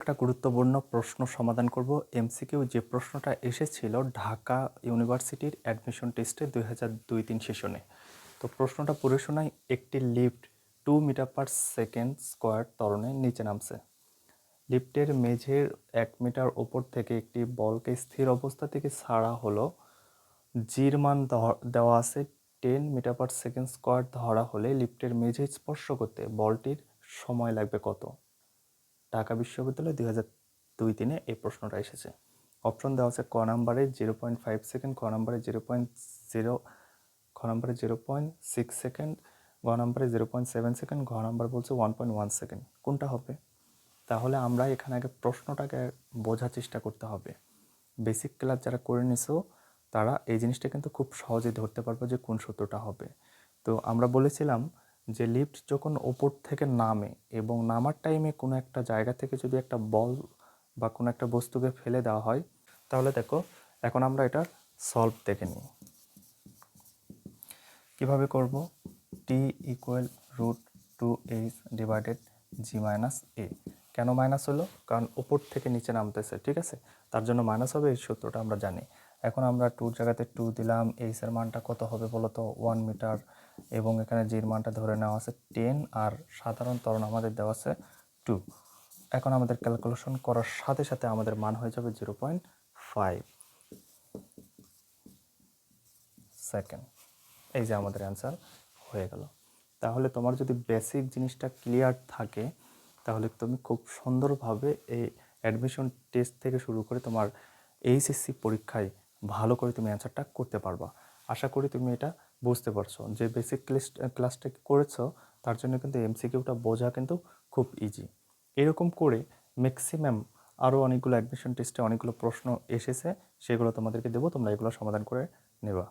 একটা গুরুত্বপূর্ণ প্রশ্ন সমাধান করব। এমসিকিউ যে প্রশ্নটা এসেছিল ঢাকা ইউনিভার্সিটির অ্যাডমিশন টেস্টে দুই হাজার দুই তিন সেশনে তো প্রশ্নটা পুরো শোনায় একটি lift two metre per second square ত্বরণে নিচে নামছে। লিফটের মেঝের এক মিটার ওপর থেকে একটি বলকে স্থির অবস্থা থেকে ছাড়া হলো। জির মান দেওয়া আছে ten metre per second square ধরা হলে লিফটের মেঝে স্পর্শ করতে বলটির সময় লাগবে কত? ঢাকা বিশ্ববিদ্যালয় দুই হাজার দুই তিনে এই প্রশ্নটা এসেছে। অপশন দেওয়া আছে ক নাম্বারে জিরো পয়েন্ট ফাইভ সেকেন্ড ক নাম্বারে জিরো পয়েন্ট জিরো, খ নাম্বারে জিরো পয়েন্ট সিক্স সেকেন্ড, গ নাম্বারে জিরো পয়েন্ট সেভেন সেকেন্ড, ঘ নাম্বার বলছে ওয়ান পয়েন্ট ওয়ান সেকেন্ড। কোনটা হবে? তাহলে আমরা এখানে আগে প্রশ্নটাকে বোঝার চেষ্টা করতে হবে। বেসিক ক্লাস যারা করে নিছো, তারা এই জিনিসটা কিন্তু খুব সহজে ধরতে পারবে যে কোন সূত্রটা হবে। তো আমরা বলেছিলাম যে লিফট যখন ওপর থেকে নামে এবং নামার টাইমে কোনো একটা জায়গা থেকে যদি একটা বল বা কোনো একটা বস্তুকে ফেলে দেওয়া হয়, তাহলে দেখো এখন আমরা এটা সলভ দেখে নিই। কীভাবে করব? T equal root two H divided G minus A কেন মাইনাস হলো? কারণ ওপর থেকে নিচে নামতেছে, ঠিক আছে? তার জন্য মাইনাস হবে এই সূত্রটা আমরা জানি। এখন আমরা টুর জায়গাতে টু দিলাম। এইচের মানটা কত হবে বলো তো? ওয়ান মিটার এবং এখানে জির মানটা ধরে নেওয়া আছে টেন আর সাধারণ তরণ আমাদের দেওয়া আছে টু এখন আমাদের ক্যালকুলেশন করার সাথে সাথে আমাদের মান হয়ে যাবে জিরো পয়েন্ট ফাইভ সেকেন্ড এই যে আমাদের অ্যান্সার হয়ে গেল। তাহলে তোমার যদি বেসিক জিনিসটা ক্লিয়ার থাকে, তাহলে তুমি খুব সুন্দরভাবে এই অ্যাডমিশন টেস্ট থেকে শুরু করে তোমার এইচএসসি পরীক্ষায় ভালো করে তুমি অ্যান্সারটা করতে পারবা। আশা করি তুমি এটা বুঝতে পারছ। যে বেসিক ক্লাসটা করেছ, তার জন্য কিন্তু এমসিকিউটা বোঝা কিন্তু খুব ইজি এরকম করে ম্যাক্সিমাম আরও অনেকগুলো অ্যাডমিশন টেস্টে অনেকগুলো প্রশ্ন এসেছে, সেগুলো তোমাদেরকে দেবো, তোমরা এগুলো সমাধান করে নেবা।